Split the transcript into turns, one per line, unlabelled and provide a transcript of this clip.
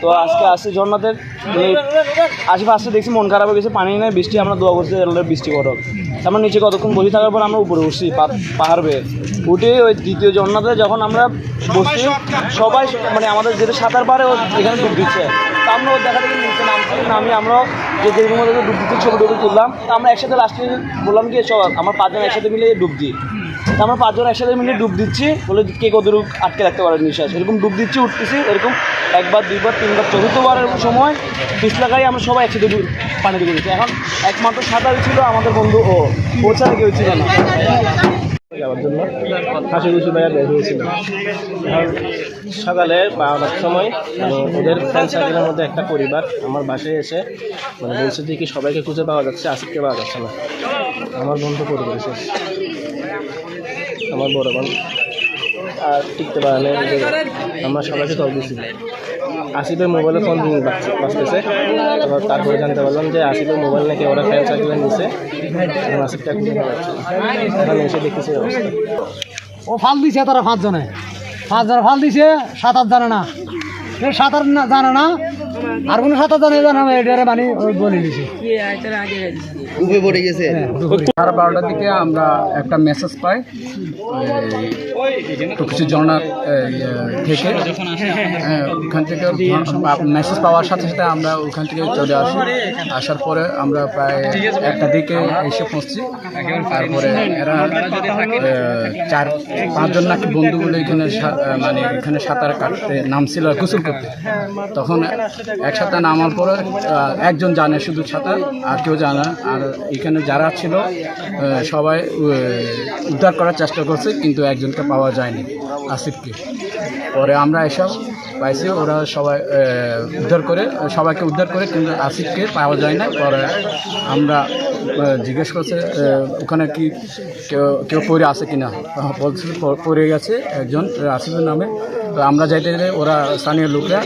তো আজকে আসছে ঝর্ণাতে আশেপাশে দেখছি মন খারাপ হয়ে গেছে, পানি নেই, বৃষ্টি, আমরা দোয়া করছি বৃষ্টি করো তারপর নিচে কতক্ষণ বসে থাকার পর আমরা উপরে উঠছি পাহাড় বেয়ে। উঠে ওই দ্বিতীয় ঝর্ণাতে যখন আমরা বসছি, সবাই মানে আমাদের যেটা সাঁতার পারে, ও এখানে ডুব দিচ্ছে। তো আমরা ওর দেখা দেখি নিচে নামছি নামি আমরা যে যেরকম ডুব দিতে ছবি টবি তুললাম। তো আমরা একসাথে লাস্টে বললাম কি সব আমার পাঁচজন একসাথে মিলে ডুব দিই। আমরা পাঁচজন একসাথে মিলে ডুব দিচ্ছি, বলে কে কতটুকু আটকে রাখতে পারে নিঃশ্বাস। এরকম ডুব দিচ্ছি, উঠতেছি, এরকম একবার, দুইবার, তিনবার, চতুর্থবারের সময় পিছলাগাই আমরা সবাই একসাথে পানিতে গেছি এখন একমাত্র সাঁতার ছিল আমাদের বন্ধু ও। ছাড়া কেউ ছিল না।
যাওয়ার জন্য সকালে বারোটার সময় মানে ওদের ফ্রেন্ড সার্কেলের মধ্যে একটা পরিবার, আমার বাসায় এসে মানে বলছে যে কি সবাইকে খুঁজে পাওয়া যাচ্ছে আসিফকে পাওয়া যাচ্ছে না। আমার বন্ধু পরিবার শেষ আমার বড় বোন আর টিকতে পারে না আমরা সবাইকে কল দিয়েছি আসিফের মোবাইলে ফোন বাঁচতেছে। এবার তারপরে জানতে পারলাম যে আসিফের মোবাইল নাকি ওরা ফ্রেন্ড সার্কেলে নিছে। এখন আসিফটা খুঁজে পাওয়া যাচ্ছে এসে দেখতেছি
ও ফাল দিছে তারা পাঁচজনে। পাঁচজনে ফাল দিছে সাঁতার জানে না। সাঁতার জানে না। আর কোনো সাঁতার জানে জানে না এটারে মানে বলে দিছে।
সাড়ে বারোটার দিকে আমরা একটা মেসেজ পাই এই টুকুচি ঝর্ণার এই, থেকে। হ্যাঁ, ওখান থেকে মেসেজ পাওয়ার সাথে সাথে আমরা ওখান থেকে চলে আসি। আসার পরে আমরা প্রায় একটা দিকে এসে পৌঁছছি তারপরে এরা চার পাঁচজন নাকি বন্ধুগুলো এখানে সা- আহ, মানে এখানে সাঁতার কাটতে নামছিল গোসল করতে। তখন একসাথে নামার পরে একজন জানে শুধু সাঁতার আর কেউ জানে না। আর এখানে যারা ছিল সবাই উদ্ধার করার চেষ্টা করছে, কিন্তু একজনকে পাওয়া যায়নি, আসিফকে। পরে আমরা এসব পাইছি, ওরা সবাই উদ্ধার করে, সবাইকে উদ্ধার করে, কিন্তু আসিফকে পাওয়া যায় না পরে আমরা জিজ্ঞেস করছে ওখানে কি কেউ কেউ পড়ে আছে কিনা? বলছে প- পড়ে গেছে একজন, আসিফের নামে। তো আমরা যাইতে ওরা স্থানীয় লোকরা